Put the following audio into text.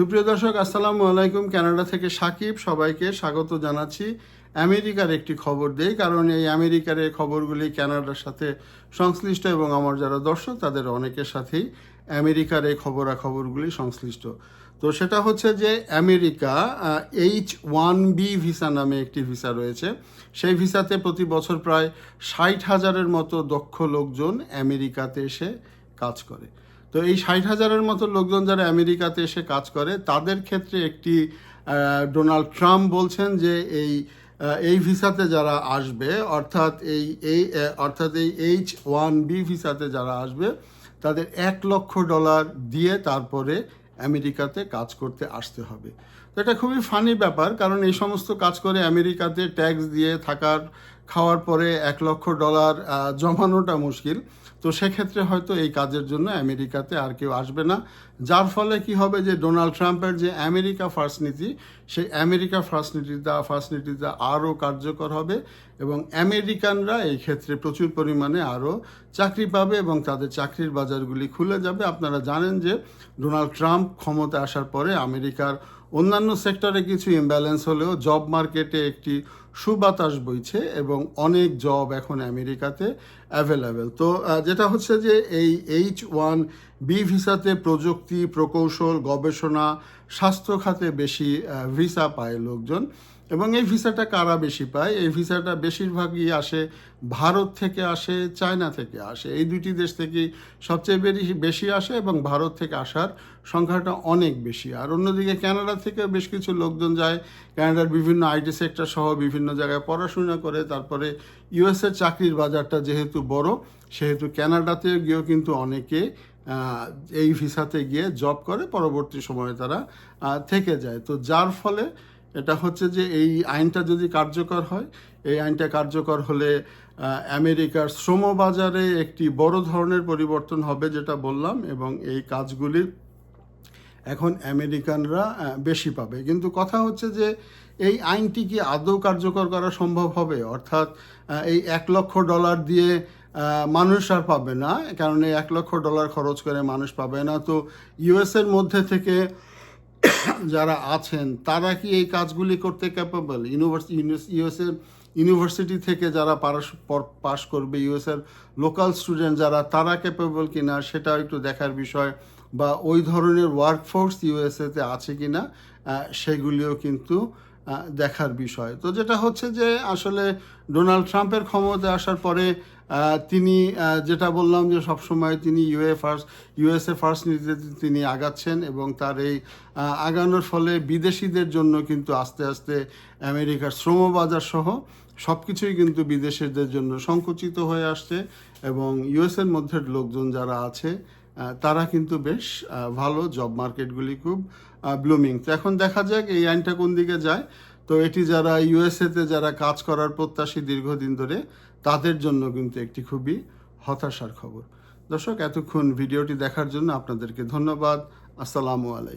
সুপ্রিয় দর্শক, আসসালামু আলাইকুম। কানাডা থেকে সাকিব সবাইকে স্বাগত জানাচ্ছি। আমেরিকার একটি খবর দেই, কারণ এই আমেরিকার এই খবরগুলি কানাডার সাথে সংশ্লিষ্ট এবং আমার যারা দর্শক, তাদের অনেকের সাথেই আমেরিকার এই খবরাখবরগুলি সংশ্লিষ্ট। তো সেটা হচ্ছে যে America H one B visa নামে একটি ভিসা রয়েছে। সেই ভিসাতে প্রতি বছর প্রায় ষাট হাজারের মতো দক্ষ লোকজন আমেরিকাতে এসে কাজ করে। তো এই ষাট হাজারের মতো লোকজন যারা আমেরিকাতে এসে কাজ করে, তাদের ক্ষেত্রে একটি ডোনাল্ড ট্রাম্প বলছেন যে এই এই ভিসাতে যারা আসবে, অর্থাৎ এই এই অর্থাৎ এই এইচ ওয়ান বি ভিসাতে যারা আসবে, তাদের এক লক্ষ ডলার দিয়ে তারপরে আমেরিকাতে কাজ করতে আসতে হবে। তো এটা খুবই ফানি ব্যাপার, কারণ এই সমস্ত কাজ করে আমেরিকাতে ট্যাক্স দিয়ে থাকার খাওয়ার পরে এক লক্ষ ডলার জমানোটা মুশকিল। তো সেক্ষেত্রে হয়তো এই কাজের জন্য আমেরিকাতে আর কেউ আসবে না। যার ফলে কি হবে যে ডোনাল্ড ট্রাম্পের যে আমেরিকা ফার্স্ট নীতি, সেই আমেরিকা ফার্স্ট নীতিটা ফার্স্ট নীতিটা আরও কার্যকর হবে এবং আমেরিকানরা এই ক্ষেত্রে প্রচুর পরিমাণে আরও চাকরি পাবে এবং তাদের চাকরির বাজারগুলি খুলে যাবে। আপনারা জানেন যে ডোনাল্ড ট্রাম্প ক্ষমতা আসার পরে আমেরিকার অন্যান্য সেক্টরে কিছু ইমব্যালেন্স হলেও জব মার্কেটে একটি সুবাতাস বইছে এবং অনেক জব এখন আমেরিকাতে অ্যাভেলেবেল তো যেটা হচ্ছে যে এই এইচ ওয়ান বি ভিসাতে প্রযুক্তি, প্রকৌশল, গবেষণা, স্বাস্থ্য খাতে বেশি ভিসা পায় লোকজন। এবং এই ভিসাটা কারা বেশি পায়? এই ভিসাটা বেশিরভাগই আসে ভারত থেকে আসে, চায়না থেকে আসে। এই দুটি দেশ থেকেই সবচেয়ে বেশি বেশি আসে এবং ভারত থেকে আসার সংখ্যাটা অনেক বেশি। আর অন্যদিকে কানাডা থেকে বেশ কিছু লোকজন যায়। কানাডার বিভিন্ন আইটি সেক্টর সহ বিভিন্ন জায়গায় পড়াশোনা করে। তারপরে ইউএসের চাকরির বাজারটা যেহেতু বড়, সেহেতু কানাডাতে গিয়েও কিন্তু অনেকে এই ভিসাতে গিয়ে জব করে। পরবর্তী সময়ে তারা থেকে যায়। তো যার ফলে এটা হচ্ছে যে এই আইনটা যদি কার্যকর হয়, এই আইনটা কার্যকর হলে আমেরিকার শ্রম বাজারে একটি বড় ধরনের পরিবর্তন হবে যেটা বললাম এবং এই কাজগুলি এখন আমেরিকানরা বেশি পাবে। কিন্তু কথা হচ্ছে যে এই আইনটি কি আদৌ কার্যকর করা সম্ভব হবে? অর্থাৎ এই এক লক্ষ ডলার দিয়ে মানুষ আর পাবে না, কারণ এই এক লক্ষ ডলার খরচ করে মানুষ পাবে না। তো ইউএসের মধ্যে থেকে যারা আছেন, তারা কি এই কাজগুলি করতে ক্যাপেবল ইউনিভার্সিটি ইউএসএর ইউনিভার্সিটি থেকে যারা পাস করবে ইউএসএর লোকাল স্টুডেন্ট যারা, তারা ক্যাপেবল কিনা সেটাও একটু দেখার বিষয়। বা ওই ধরনের ওয়ার্কফোর্স ইউএসএতে আছে কি না সেগুলিও কিন্তু দেখার বিষয়। তো যেটা হচ্ছে যে, আসলে ডোনাল্ড ট্রাম্পের ক্ষমতায় আসার পরে তিনি যেটা বললাম যে সবসময় তিনি ইউএ ফার্স্ট ইউএসএ ফার্স্ট নীতিতে তিনি আগাচ্ছেন এবং তার এই আগানোর ফলে বিদেশিদের জন্য কিন্তু আস্তে আস্তে আমেরিকার শ্রমবাজার সহ সব কিছুই কিন্তু বিদেশিদের জন্য সংকুচিত হয়ে আসছে এবং ইউএসের মধ্যে লোকজন যারা আছে তারা কিন্তু বেশ ভালো জব মার্কেটগুলি খুব ব্লুমিং তো এখন দেখা যাক এই আইনটা কোন দিকে যায়। তো এটি যারা ইউএসএতে যারা কাজ করার প্রত্যাশী দীর্ঘদিন ধরে, তাদের জন্য কিন্তু একটি খুবই হতাশার খবর। দর্শক, এতক্ষণ ভিডিওটি দেখার জন্য আপনাদেরকে ধন্যবাদ। আসসালামু আলাইকুম।